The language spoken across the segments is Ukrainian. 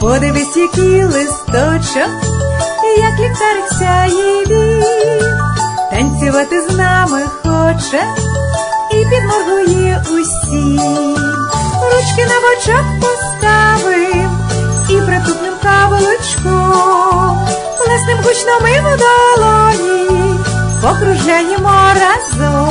Подивись, який листочок, як ліхтарик сяє він, танцювати з нами хоче і підморгує усім. Ручки на бочок поставим і притупним каблучком, плеснем гучно ми в долоні, покружляємо разом.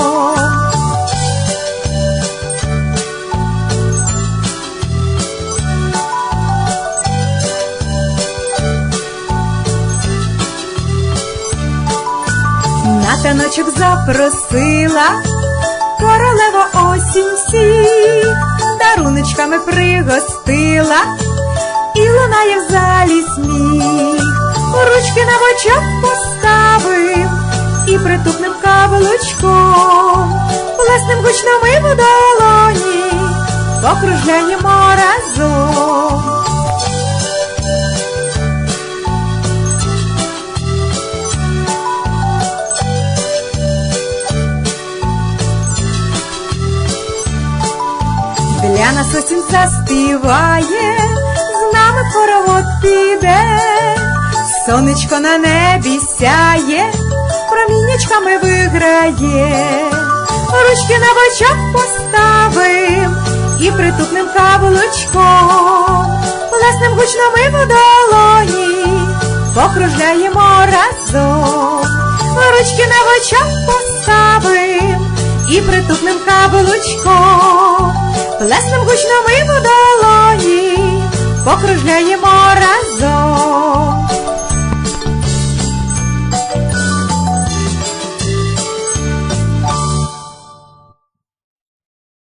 На таночок запросила королева осінь всіх, даруночками пригостила, і лунає в залі сміх. Ручки на бочок поставив і притупним каблучком, плеснем гучно ми долоні, покружляємо разом. Для нас осінь заспіває, з нами хоровод піде, сонечко на небі сяє, проміннячками виграє, ручки на бочок поставим і притупним каблучком, плеснем гучно ми в долоні, покружляємо разом, ручки на бочок поставим і притупним каблучком, покружляємо разом.